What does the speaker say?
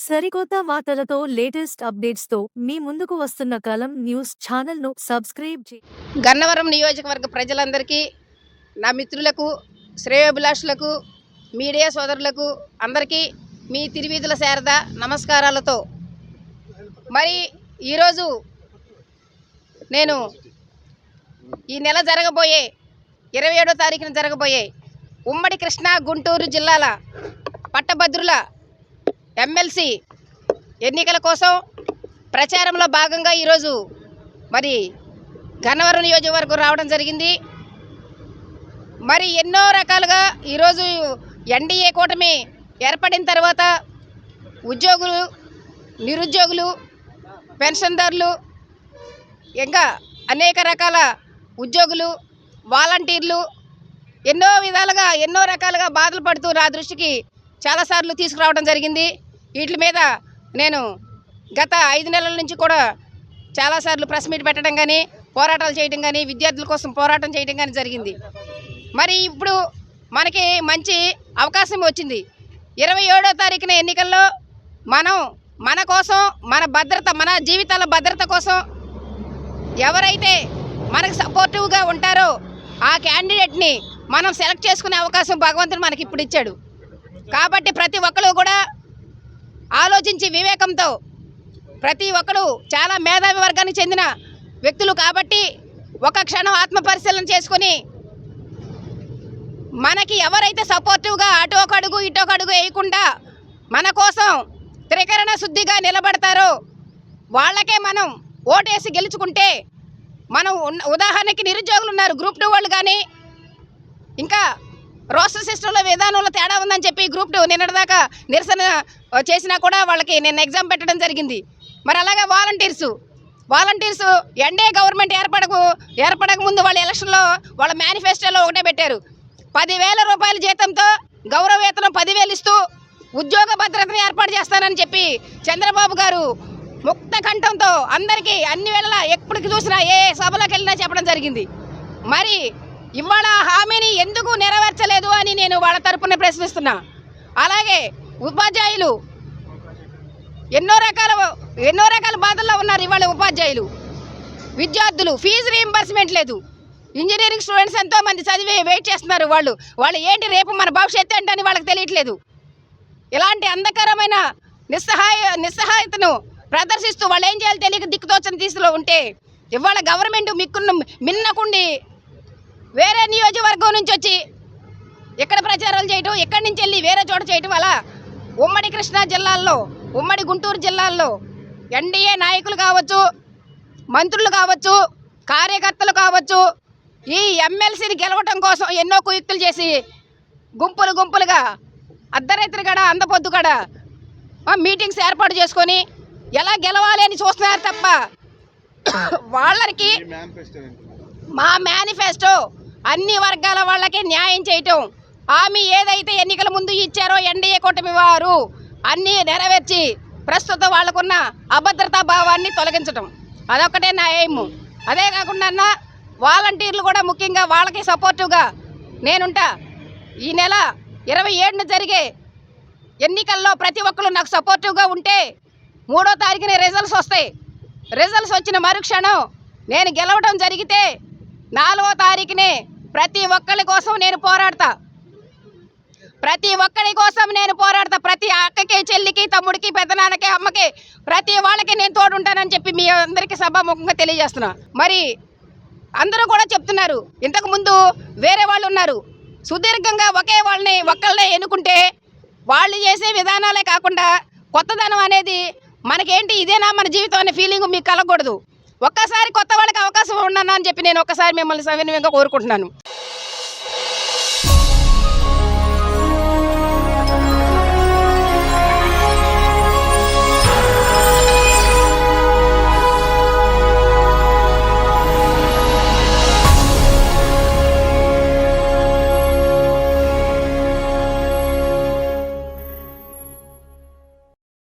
సరికొత్త వార్తలతో లేటెస్ట్ అప్డేట్స్తో మీ ముందుకు వస్తున్న కలం న్యూస్ ఛానల్ను సబ్స్క్రైబ్ చే గన్నవరం నియోజకవర్గ ప్రజలందరికీ నా మిత్రులకు శ్రేయోభిలాషులకు మీడియా సోదరులకు అందరికీ మీ తిరువీధుల శారద నమస్కారాలతో. మరి ఈరోజు నేను ఈ నెల జరగబోయే ఇరవై ఏడో తారీఖున జరగబోయే ఉమ్మడి కృష్ణా గుంటూరు జిల్లాల పట్టభద్రుల ఎమ్మెల్సీ ఎన్నికల కోసం ప్రచారంలో భాగంగా ఈరోజు మరి గన్నవరం నియోజకవర్గం రావడం జరిగింది. మరి ఎన్నో రకాలుగా ఈరోజు ఎన్డీఏ కూటమి ఏర్పడిన తర్వాత ఉద్యోగులు నిరుద్యోగులు పెన్షన్దారులు ఇంకా అనేక రకాల ఉద్యోగులు వాలంటీర్లు ఎన్నో విధాలుగా ఎన్నో రకాలుగా బాధలు పడుతూ నా దృష్టికి చాలాసార్లు తీసుకురావడం జరిగింది. వీటి మీద నేను గత ఐదు నెలల నుంచి కూడా చాలాసార్లు ప్రెస్ మీట్ పెట్టడం కానీ పోరాటాలు చేయడం కానీ విద్యార్థుల కోసం పోరాటం చేయడం కానీ జరిగింది. మరి ఇప్పుడు మనకి మంచి అవకాశం వచ్చింది. ఇరవై ఏడో తారీఖున ఎన్నికల్లో మనం మన కోసం మన భద్రత మన జీవితాల భద్రత కోసం ఎవరైతే మనకు సపోర్టివ్గా ఉంటారో ఆ క్యాండిడేట్ని మనం సెలెక్ట్ చేసుకునే అవకాశం భగవంతుడు మనకి ఇప్పుడు ఇచ్చాడు. కాబట్టి ప్రతి ఒక్కరు కూడా ఆలోచించి వివేకంతో ప్రతి ఒక్కరు చాలా మేధావి వర్గానికి చెందిన వ్యక్తులు కాబట్టి ఒక క్షణం ఆత్మ పరిశీలన చేసుకొని మనకి ఎవరైతే సపోర్టివ్గా అటు ఒక అడుగు ఇటు ఒక అడుగు వేయకుండా మన కోసం త్రికరణ శుద్ధిగా నిలబడతారో వాళ్ళకే మనం ఓటేసి గెలుచుకుంటే మనం ఉన్న ఉదాహరణకి నిరుద్యోగులు ఉన్నారు గ్రూప్ టూ వాళ్ళు కానీ ఇంకా రోస్టర్ సిస్టంలో విధానంలో తేడా ఉందని చెప్పి గ్రూప్ టూ నిన్నటిదాకా నిరసన చేసినా కూడా వాళ్ళకి నిన్న ఎగ్జామ్ పెట్టడం జరిగింది. మరి అలాగే volunteers. Volunteers N D A government ఏర్పడకు ఏర్పడక ముందు వాళ్ళ ఎలక్షన్లో వాళ్ళ మేనిఫెస్టోలో ఒకటే పెట్టారు. పదివేల రూపాయల జీతంతో గౌరవ వేతనం పదివేలు ఇస్తూ ఉద్యోగ భద్రతను ఏర్పాటు చేస్తానని చెప్పి చంద్రబాబు గారు ముక్త కంఠంతో అందరికీ అన్ని వేళలా ఎప్పటికి చూసినా ఏ సభలోకి వెళ్ళినా చెప్పడం జరిగింది. మరి ఇవాళ హామీని ఎందుకు నెరవేర్చలేదు అని నేను వాళ్ళ తరపున ప్రశ్నిస్తున్నా. అలాగే ఉపాధ్యాయులు ఎన్నో రకాల ఎన్నో రకాల బాధల్లో ఉన్నారు ఇవాళ ఉపాధ్యాయులు. విద్యార్థులు ఫీజు రీఎంబర్స్మెంట్ లేదు. ఇంజనీరింగ్ స్టూడెంట్స్ ఎంతోమంది చదివి వెయిట్ చేస్తున్నారు వాళ్ళు. వాళ్ళు ఏంటి రేపు మన భవిష్యత్తు ఏంటని వాళ్ళకి తెలియట్లేదు. ఇలాంటి అంధకరమైన నిస్సహాయ నిస్సహాయతను ప్రదర్శిస్తూ వాళ్ళు ఏం చేయాలి తెలియక దిక్కుతోచని తీసులో ఉంటే ఇవాళ గవర్నమెంట్ మిక్కున్న మిన్నకుండి వేరే నియోజకవర్గం నుంచి వచ్చి ఇక్కడ ప్రచారాలు చేయటం ఇక్కడి నుంచి వెళ్ళి వేరే చోట చేయటం వల్ల ఉమ్మడి కృష్ణా జిల్లాల్లో ఉమ్మడి గుంటూరు జిల్లాల్లో ఎన్డీఏ నాయకులు కావచ్చు మంత్రులు కావచ్చు కార్యకర్తలు కావచ్చు ఈ ఎమ్మెల్సీని గెలవటం కోసం ఎన్నో కుయుక్తులు చేసి గుంపులు గుంపులుగా అర్ధరాత్రి గడ అందపొద్దు ఆ, మీటింగ్స్ ఏర్పాటు చేసుకొని ఎలా గెలవాలి అని చూస్తున్నారు తప్ప వాళ్ళకి మా మేనిఫెస్టో అన్ని వర్గాల వాళ్ళకి న్యాయం చేయటం. హామీ ఏదైతే ఎన్నికల ముందు ఇచ్చారో ఎన్డీఏ కూటమి వారు అన్నీ నెరవేర్చి ప్రస్తుతం వాళ్ళకున్న అభద్రతా భావాన్ని తొలగించటం. అదొక్కటే నా ఎయిమ్ అదే కాకుండా వాలంటీర్లు కూడా ముఖ్యంగా వాళ్ళకి సపోర్టివ్గా నేనుంటా. ఈ నెల ఇరవై ఏడున జరిగే ఎన్నికల్లో ప్రతి ఒక్కరు నాకు సపోర్టివ్గా ఉంటే మూడో తారీఖున రిజల్ట్స్ వస్తాయి. రిజల్ట్స్ వచ్చిన మరుక్షణం నేను గెలవడం జరిగితే నాలుగో తారీఖునే ప్రతి ఒక్కరి కోసం నేను పోరాడతా. ప్రతి ఒక్కరి కోసం నేను పోరాడతా. ప్రతి అక్కకి చెల్లికి తమ్ముడికి పెద్దనాన్నకి అమ్మకి ప్రతి వాళ్ళకి నేను తోడుంటానని చెప్పి మీ అందరికీ సభాముఖంగా తెలియజేస్తున్నా. మరి అందరూ కూడా చెప్తున్నారు. ఇంతకుముందు వేరే వాళ్ళు ఉన్నారు. సుదీర్ఘంగా ఒకే వాళ్ళని ఒక్కళ్ళనే ఎన్నుకుంటే వాళ్ళు చేసే విధానాలే కాకుండా కొత్తదనం అనేది మనకేంటి? ఇదేనా మన జీవితం అనే ఫీలింగ్ మీకు కలగకూడదు. ఒక్కసారి కొత్త వాళ్ళకి అవకాశం ఉండను అని చెప్పి నేను ఒక్కసారి మిమ్మల్ని సవినయంగా కోరుకుంటున్నాను.